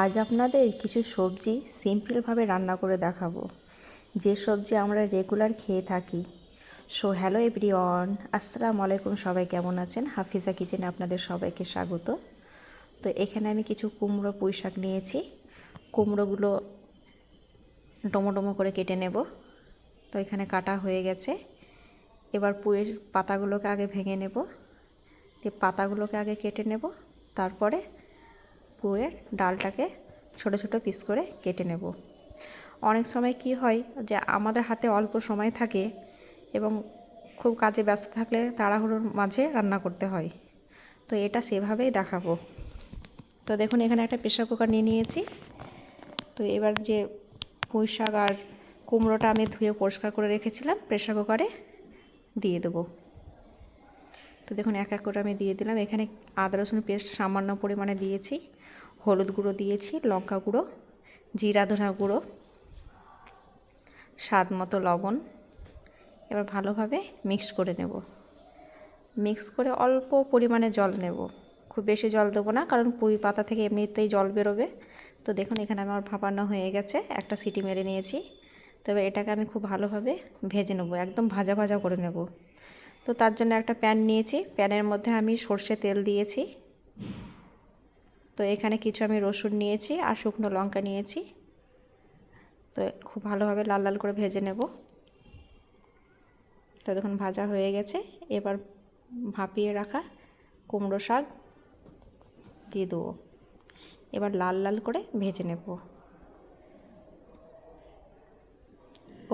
আজ আপনাদের কিছু সবজি সিম্পলভাবে রান্না করে দেখাবো। যে সবজি আমরা রেগুলার খেয়ে থাকি। সো হ্যালো এভরিওয়ান আসসালামু আলাইকুম, সবাই কেমন আছেন? হাফিজা কিচেনে আপনাদের সবাইকে স্বাগত। তো এখানে আমি কিছু কুমড়ো পুঁই শাক নিয়েছি। কুমড়োগুলো ডমো ডমো করে কেটে নেব। তো এখানে কাটা হয়ে গেছে। এবার পুঁয়ের পাতাগুলোকে আগে ভেঙে নেব। দিয়ে পাতাগুলোকে আগে কেটে নেব। তারপরে পুয়ের ডালটাকে ছোট ছোট পিস করে কেটে নেব। অনেক সময় কি হয় যে আমাদের হাতে অল্প সময় থাকে এবং খুব কাজে ব্যস্ত থাকলে তাড়াহুড়োর মাঝে রান্না করতে হয়। তো এটা সেভাবেই দেখাবো। তো দেখুন, এখানে একটা প্রেশার কুকার নিয়ে নিয়েছি। তো এবার যে পুঁই শাক আর কুমড়োটা আমি ধুয়ে পরিষ্কার করে রেখেছিলাম প্রেশার কুকারে দিয়ে দেবো। তো দেখুন, এক এক করে আমি দিয়ে দিলাম। এখানে আদা রসুন পেস্ট সামান্য পরিমাণে দিয়েছি। হলুদ গুঁড়ো দিয়েছি, লঙ্কা গুঁড়ো, জিরা ধনা গুঁড়ো, স্বাদ মতো লবণ। এবার ভালোভাবে মিক্স করে নেব। মিক্স করে অল্প পরিমাণে জল নেব। খুব বেশি জল দেবো না, কারণ পুঁই পাতা থেকে এমনিতেই জল বেরোবে। তো দেখুন, এখানে আমার ভাপানো হয়ে গেছে, একটা সিটি মেরে নিয়েছি। তবে এটাকে আমি খুব ভালোভাবে ভেজে নেব, একদম ভাজা ভাজা করে নেব। তো তার জন্য একটা প্যান নিয়েছি। প্যানের মধ্যে আমি সর্ষে তেল দিয়েছি। তো এখানে কিছু আমি রসুন নিয়েছি আর শুকনো লঙ্কা নিয়েছি। তো খুব ভালোভাবে লাল লাল করে ভেজে নেব। তো দেখুন ভাজা হয়ে গেছে। এবার ভাপিয়ে রাখা কুমড়ো শাক দিয়ে দেবো। এবার লাল লাল করে ভেজে নেব।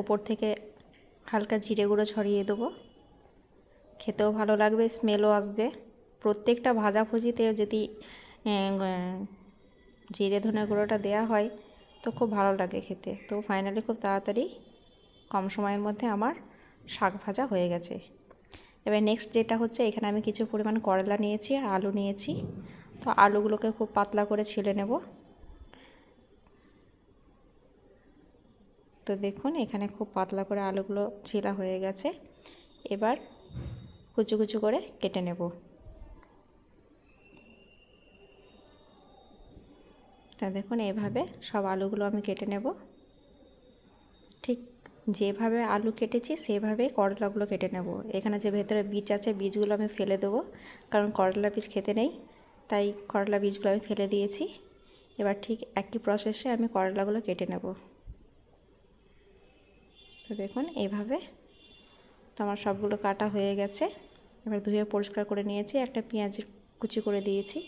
ওপর থেকে হালকা জিরে গুঁড়ো ছড়িয়ে দেবো। খেতেও ভালো লাগবে, স্মেলও আসবে। প্রত্যেকটা ভাজাভুজিতে যদি জিরে ধনে গুঁড়োটা দেওয়া হয়, তো খুব ভালো লাগে খেতে। তো ফাইনালি খুব তাড়াতাড়ি কম সময়ের মধ্যে আমার শাক ভাজা হয়ে গেছে। এবার নেক্সট যেটা হচ্ছে, এখানে আমি কিছু পরিমাণ করলা নিয়েছি আর আলু নিয়েছি। তো আলুগুলোকে খুব পাতলা করে ছিলে নেব। তো দেখুন, এখানে খুব পাতলা করে আলুগুলো ছিলা হয়ে গেছে। এবার কুচু কুচু করে কেটে নেব। তা দেখুন, এভাবে সব আলুগুলো আমি কেটে নেব। ঠিক যেভাবে আলু কেটেছি সেভাবে করলাগুলো কেটে নেব। এখানে যে ভেতরে বীজ আছে, বীজগুলো আমি ফেলে দেবো। কারণ করলা বীজ খেতে নেই, তাই করলা বীজগুলো আমি ফেলে দিয়েছি। এবার ঠিক একই প্রসেসে আমি করলাগুলো কেটে নেব। তো দেখুন, এভাবে তো আমার সবগুলো কাটা হয়ে গেছে। এবার ধুয়ে পরিষ্কার করে নিয়েছি। একটা পেঁয়াজ কুচি করে দিয়েছি।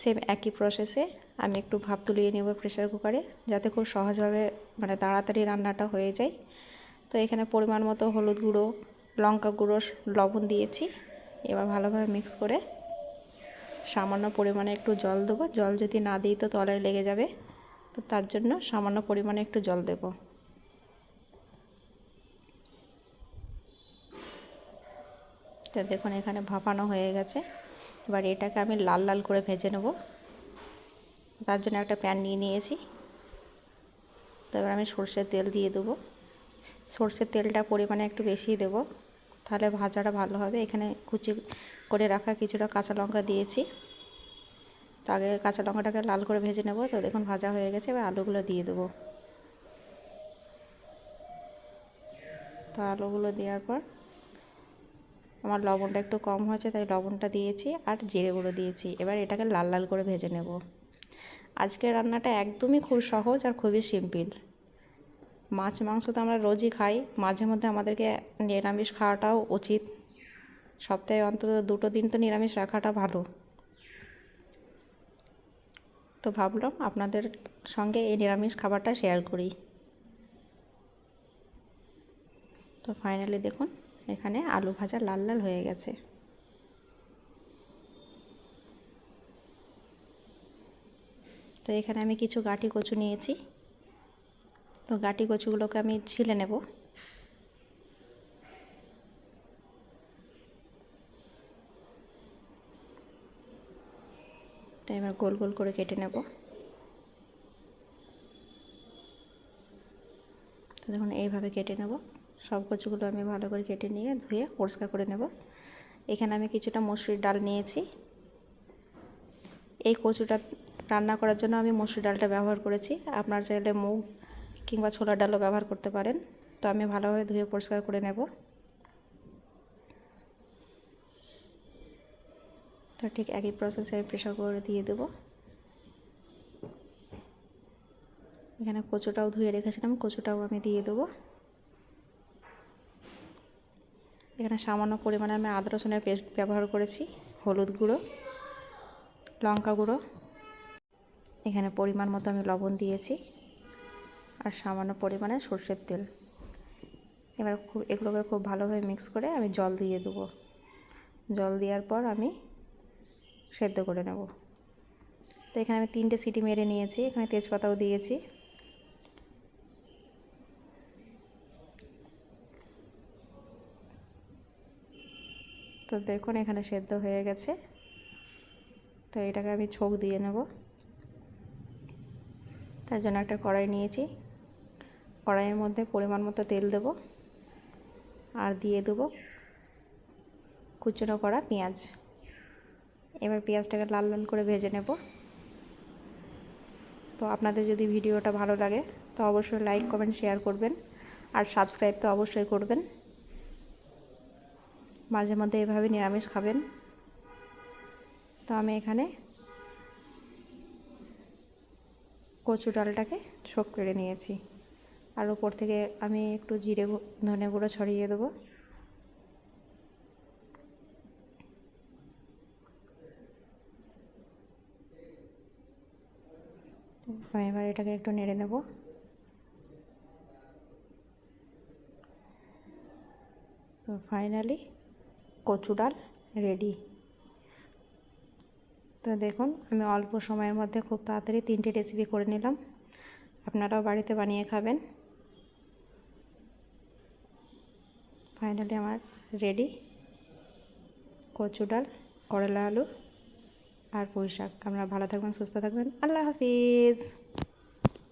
সেম একই প্রসেসে আমি একটু ভাপ তুলিয়ে নেব প্রেশার কুকারে যাতে খুব সহজভাবে মানে তাড়াতাড়ি রান্নাটা হয়ে যায়। তো এখানে পরিমাণ মতো হলুদ গুঁড়ো, লঙ্কা গুঁড়ো, লবণ দিয়েছি। এবার ভালোভাবে মিক্স করে সামান্য পরিমাণে একটু জল দেবো। জল যদি না দিই তো তলায় লেগে যাবে। তো তার জন্য সামান্য পরিমাণে একটু জল দেবো। তো দেখুন এখানে ভাপানো হয়ে গেছে। এবার এটাকে আমি লাল লাল করে ভেজে নেব। তার জন্য একটা প্যান নিয়ে নিয়েছি। তো এবার আমি সর্ষের তেল দিয়ে দেবো। সর্ষের তেলটা পরিমাণে একটু বেশিই দেবো। তাহলে ভাজাটা ভালো হবে। এখানে কুচি করে রাখা কিছুটা কাঁচা লঙ্কা দিয়েছি। তো আগে কাঁচা লঙ্কাটাকে লাল করে ভেজে নেব। তো দেখুন ভাজা হয়ে গেছে। এবার আলুগুলো দিয়ে দেবো। তো আলুগুলো দেওয়ার পর আমার লবণটা একটু কম হয়েছে, তাই লবণটা দিয়েছি আর জিরে গুঁড়ো দিয়েছি। এবার এটাকে লাল লাল করে ভেজে নেব। আজকের রান্নাটা একদমই খুব সহজ আর খুবই সিম্পল। মাছ, মাংস তো আমরা রোজই খাই। মাঝে মধ্যে আমাদেরকে নিরামিষ খাওয়াটাও উচিত। সপ্তাহে অন্তত দুটো দিন তো নিরামিষ রাখাটা ভালো। তো ভাবলাম আপনাদের সঙ্গে এই নিরামিষ খাবারটা শেয়ার করি। তো ফাইনালি দেখুন এখানে আলু ভাজা লাল লাল হয়ে গেছে। তো এখানে আমি কিছু গাটি কচু নিয়েছি। তো গাটি কচুগুলোকে আমি ছিলে নেব। তো এবার গোল গোল করে কেটে নেব। তো দেখুন, এইভাবে কেটে নেব। সব কচুগুলো আমি ভালো করে কেটে নিয়ে ধুয়ে পরিষ্কার করে নেব। এখানে আমি কিছুটা মসুরির ডাল নিয়েছি। এই কচুটা রান্না করার জন্য আমি মসুর ডালটা ব্যবহার করেছি। আপনার চাইলে মুগ কিংবা ছোলার ডালও ব্যবহার করতে পারেন। তো আমি ভালোভাবে ধুয়ে পরিষ্কার করে নেব। তো ঠিক একই প্রসেসে আমি প্রেশার কুকারে দিয়ে দেবো। এখানে কচুটাও ধুয়ে রেখেছিলাম, কচুটাও আমি দিয়ে দেবো। এখানে সামান্য পরিমাণে আমি আদা, রসুনের পেস্ট ব্যবহার করেছি। হলুদ গুঁড়ো, লঙ্কা গুঁড়ো। এখানে পরিমাণ মতো আমি লবণ দিয়েছি আর সামান্য পরিমাণে সর্ষের তেল। এবার খুব, এগুলোকে খুব ভালোভাবে মিক্স করে আমি জল দিয়ে দেবো। জল দেওয়ার পর আমি সেদ্ধ করে নেব। তো এখানে আমি তিনটে সিটি মেরে নিয়েছি। এখানে তেজপাতাও দিয়েছি। তো দেখুন, এখানে সেদ্ধ হয়ে গেছে। তো এটাকে আমি ছোক দিয়ে নেব। তার জন্য একটা কড়াই নিয়েছি। কড়াইয়ের মধ্যে পরিমাণ মতো তেল দেব আর দিয়ে দেবো কুচনো করা পেঁয়াজ। এবার পেঁয়াজটাকে লাল লাল করে ভেজে নেব। তো আপনাদের যদি ভিডিওটা ভালো লাগে, তো অবশ্যই লাইক, কমেন্ট, শেয়ার করবেন। আর সাবস্ক্রাইব তো অবশ্যই করবেন। মাঝে মধ্যে এভাবে নিরামিষ খাবেন। তো আমি এখানে কচু ডালটাকে ছোক করে নিয়েছি। আর উপর থেকে আমি একটু জিরে ধনে গুঁড়ো ছড়িয়ে দেবো। আমি এবার এটাকে একটু নেড়ে নেব। তো ফাইনালি কচু ডাল রেডি তো দেখুন, আমি অল্প সময়ের মধ্যে খুব তাড়াতাড়ি তিনটে রেসিপি করে নিলাম। আপনারাও বাড়িতে বানিয়ে খাবেন। ফাইনালি আমার রেডি কচু ডাল, করলা আলু আর পুঁই শাক। আপনারা ভালো থাকবেন, সুস্থ থাকবেন। আল্লাহ হাফিজ।